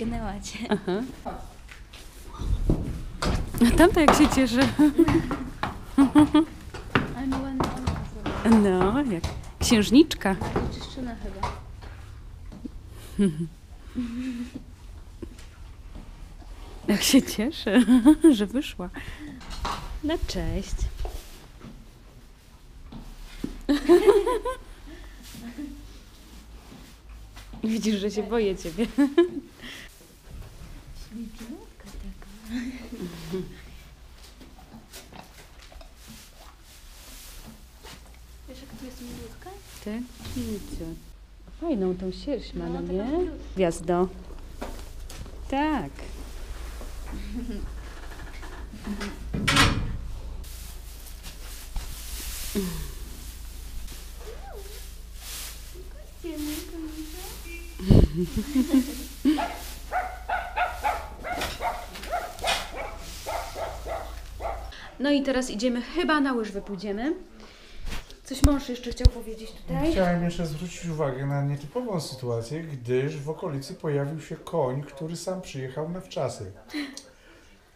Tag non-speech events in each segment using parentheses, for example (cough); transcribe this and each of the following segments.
Wargnęła cię. Aha. A tamta jak się cieszy. Ale mi ładna ona zrobiła. No, jak księżniczka. Czyszczyna chyba. (laughs) Jak się cieszy, (laughs) że wyszła. No cześć. (laughs) Widzisz, że się boję ciebie. Ślicznotka taka. (laughs) Wiesz, jak tu jest milutka? Ty? Widzę. Fajną tą sierść ma, no No, nie? Gwiazdo. Tak. (laughs) (laughs) No i teraz idziemy, chyba na łyżwy pójdziemy. Coś mąż jeszcze chciał powiedzieć tutaj? Chciałem jeszcze zwrócić uwagę na nietypową sytuację, gdyż w okolicy pojawił się koń, który sam przyjechał na wczasy.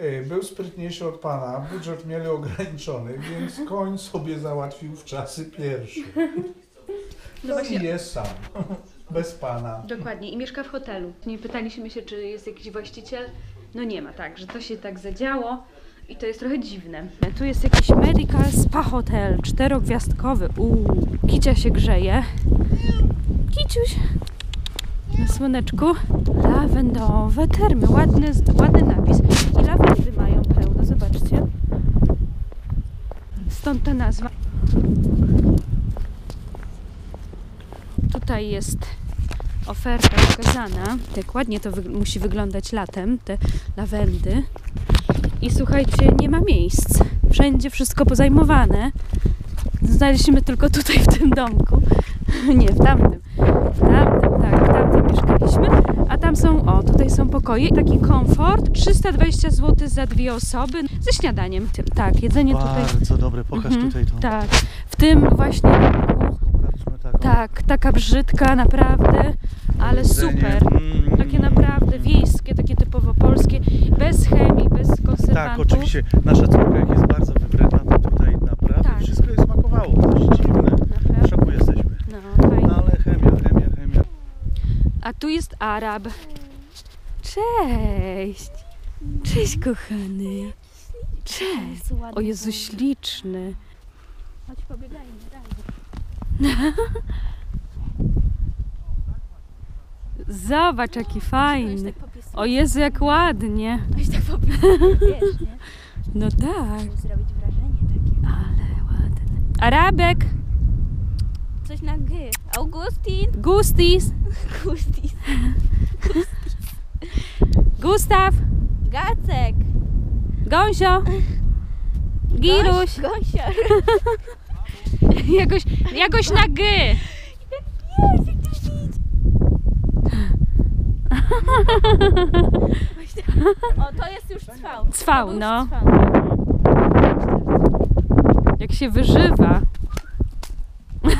Y, Był sprytniejszy od pana, budżet mieli ograniczony, więc koń sobie załatwił wczasy pierwszy. No No i jest sam, bez pana. Dokładnie, i mieszka w hotelu. Nie pytaliśmy się, czy jest jakiś właściciel. No nie ma, tak, że to się tak zadziało i to jest trochę dziwne. Tu jest jakiś Medical Spa Hotel, czterogwiazdkowy. Uuu, Kicia się grzeje. Kiciuś. Na słoneczku. Lawendowe termy, ładny, ładny napis. I lawendy mają pełno, zobaczcie. Stąd ta nazwa. Tutaj jest oferta pokazana. Jak ładnie to musi wyglądać latem, te lawendy. I słuchajcie, nie ma miejsc. Wszędzie wszystko pozajmowane. Znaleźliśmy tylko tutaj w tym domku. (laughs) Nie, w tamtym. W tamtym, tak, w tamtym mieszkaliśmy. A tam są, o, tutaj są pokoje. Taki komfort. 320 zł za dwie osoby. Ze śniadaniem. Tak, jedzenie tutaj. Bardzo dobre, pokaż Mhm, tutaj tą Tak, w tym właśnie. Tak, taka brzydka, naprawdę, ale Jedzenie, super. mm, Takie naprawdę wiejskie, takie typowo polskie, bez chemii, bez konserwantów. Tak, oczywiście. Nasza córka jak jest bardzo wybredna, to tutaj naprawdę Tak. wszystko jej smakowało. Dość dziwne. W Naprawdę. szoku jesteśmy. No, fajnie. No ale chemia, chemia, chemia. A tu jest Arab. Cześć. Cześć, kochany. Cześć. O Jezu, śliczny. Chodź pobiegajmy razem. (laughs) Zobacz, jaki fajny. tak. O Jezu, jak ładnie. (laughs) Weź tak popisuj, wiesz, nie? (laughs) No tak, Żeby zrobić wrażenie takie. ale ładny. Arabek, Coś na G. Augustin. Gustis, (laughs) Gustis. Gustaw, Gacek. Gąsio, Giruś. Gąsior. Jakoś, jakoś na G. O, to jest już cwał. Cwał, no. Jak się wyżywa. (laughs)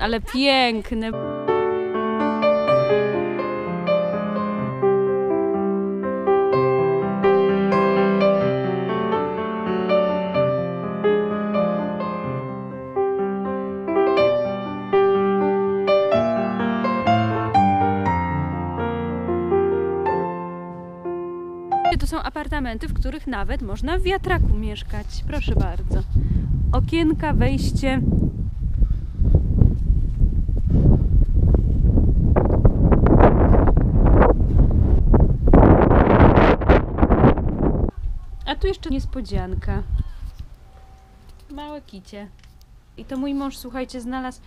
Ale piękny. Apartamenty, w których nawet można w wiatraku mieszkać. Proszę bardzo. Okienka, wejście. A tu jeszcze niespodzianka. Małe kicie. I to mój mąż, słuchajcie, znalazł.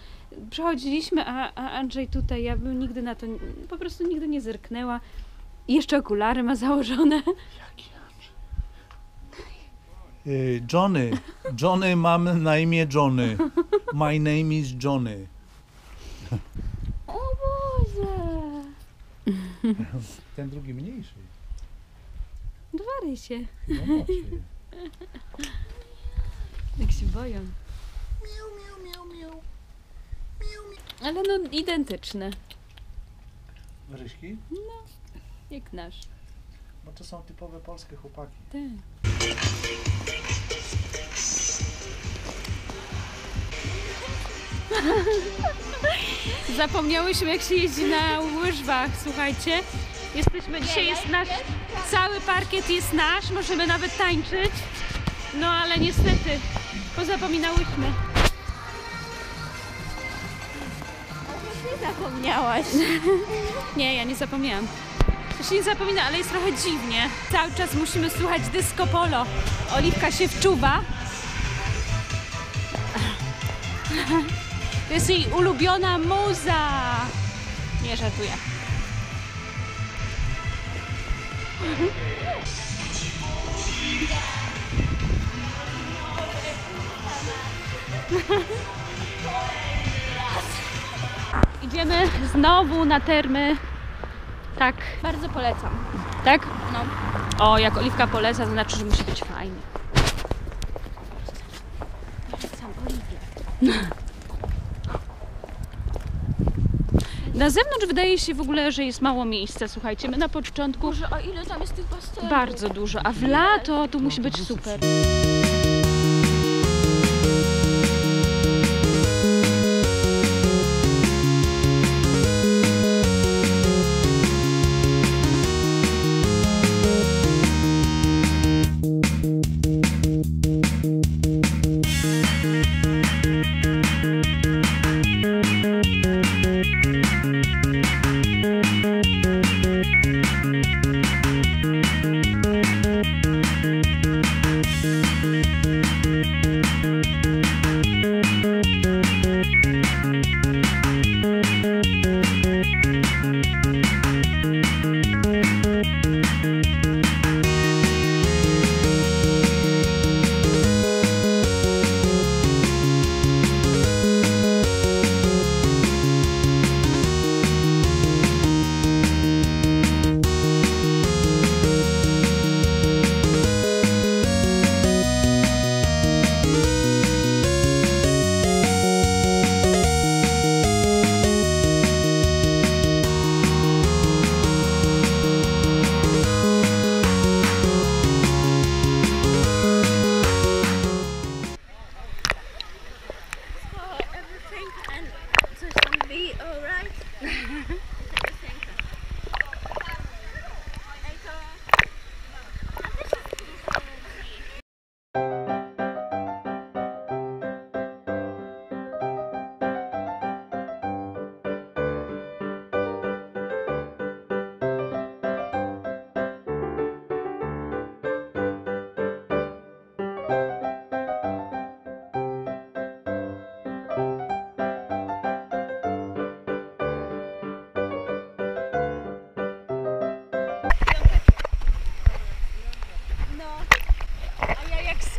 Przechodziliśmy, a, a Andrzej tutaj, ja bym nigdy na to, po prostu nigdy nie zerknęła. I jeszcze okulary ma założone. Y, Johnny. Johnny mam na imię Johnny. My name is Johnny. O Boże! Ten drugi mniejszy. Dwa rysie. No. Jak się boją. Ale no identyczne, Ryśki? jak nasz. No to są typowe polskie chłopaki. Tak. (laughs) Zapomniałyśmy jak się jeździ na łyżwach, słuchajcie. Jesteśmy, dzisiaj jest nasz, cały parkiet jest nasz, możemy nawet tańczyć. No ale niestety, pozapominałyśmy. Nie zapomniałaś. (laughs) Nie, ja nie zapomniałam. Się nie zapomina, ale jest trochę dziwnie. Cały czas musimy słuchać disco polo. Oliwka się wczuwa. To jest jej ulubiona muza. Nie żartuję. Idziemy znowu na termy. Tak, Bardzo polecam. tak? No. O, jak Oliwka poleca, to znaczy, że musi być fajnie. Sam Oliwie. (laughs) Na zewnątrz wydaje się w ogóle, że jest mało miejsca, słuchajcie. My na początku Boże, a ile tam jest tych basenów? bardzo dużo, a w lato tu musi być super.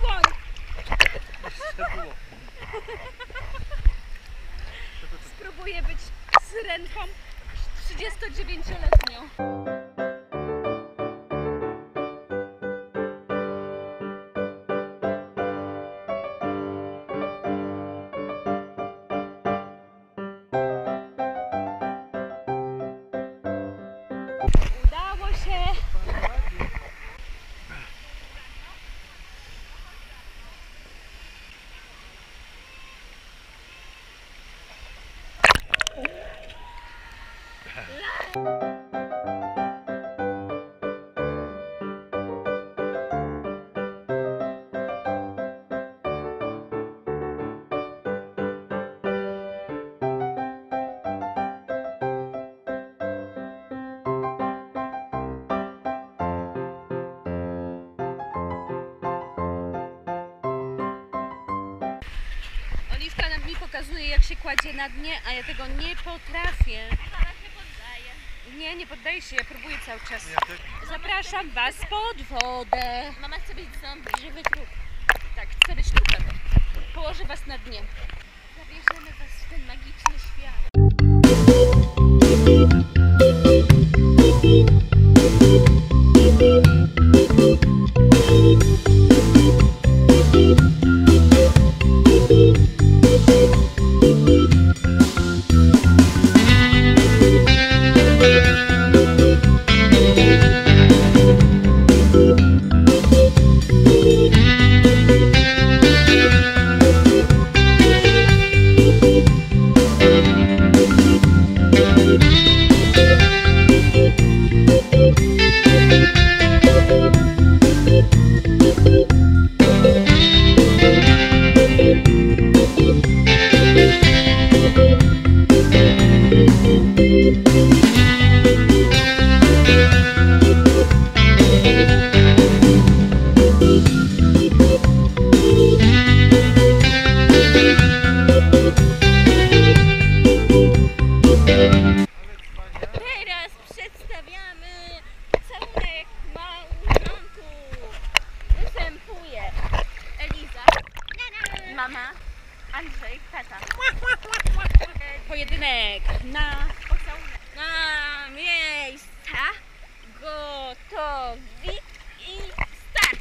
Słoń. Spróbuję być syrenką 39-letnią. pokazuje jak się kładzie na dnie, a ja tego nie potrafię. Nie, nie poddaję się, ja próbuję cały czas. Zapraszam Was pod wodę. Mama chce być zombie, żywy trup. Tak, chce być trupem. Położę Was na dnie. Zabierzemy Was w ten magiczny świat. Andrzej, tata. Pojedynek na pocałunek. Na miejsca gotowi i start.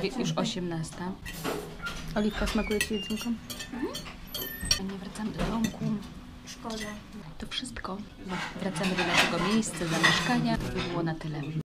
Prawie już 18. Oliwka, smakuje Ci jedzonko? A nie wracamy do domku. Szkoda. To wszystko. Wracamy do naszego miejsca zamieszkania. To by było na tyle.